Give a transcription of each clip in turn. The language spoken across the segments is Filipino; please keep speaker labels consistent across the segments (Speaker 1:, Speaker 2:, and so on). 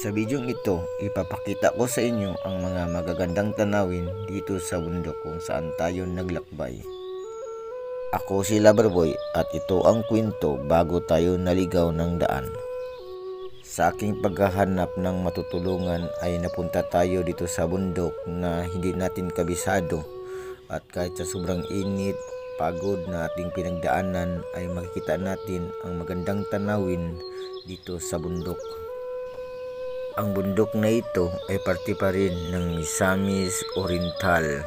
Speaker 1: Sa bidyong ito, ipapakita ko sa inyo ang mga magagandang tanawin dito sa bundok kung saan tayo naglakbay. Ako si Loverboy at ito ang kwento bago tayo naligaw ng daan. Sa aking paghahanap ng matutulungan ay napunta tayo dito sa bundok na hindi natin kabisado at kahit sa sobrang init, pagod na ating pinagdaanan ay makikita natin ang magandang tanawin dito sa bundok. Ang bundok na ito ay parte pa rin ng Misamis Oriental.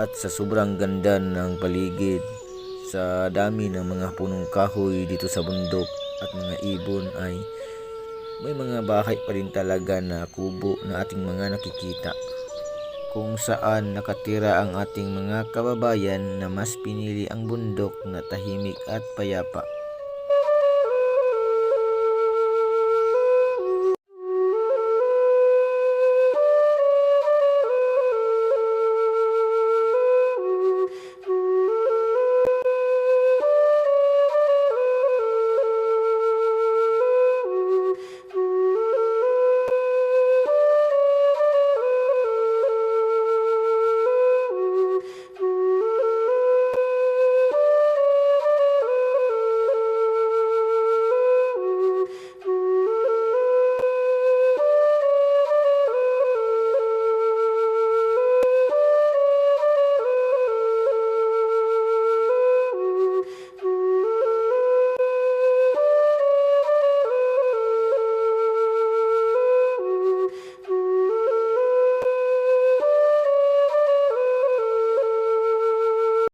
Speaker 1: At sa sobrang ganda ng paligid sa dami ng mga punong kahoy dito sa bundok at mga ibon ay may mga bahay pa rin talaga na kubo na ating mga nakikita. Kung saan nakatira ang ating mga kababayan na mas pinili ang bundok na tahimik at payapa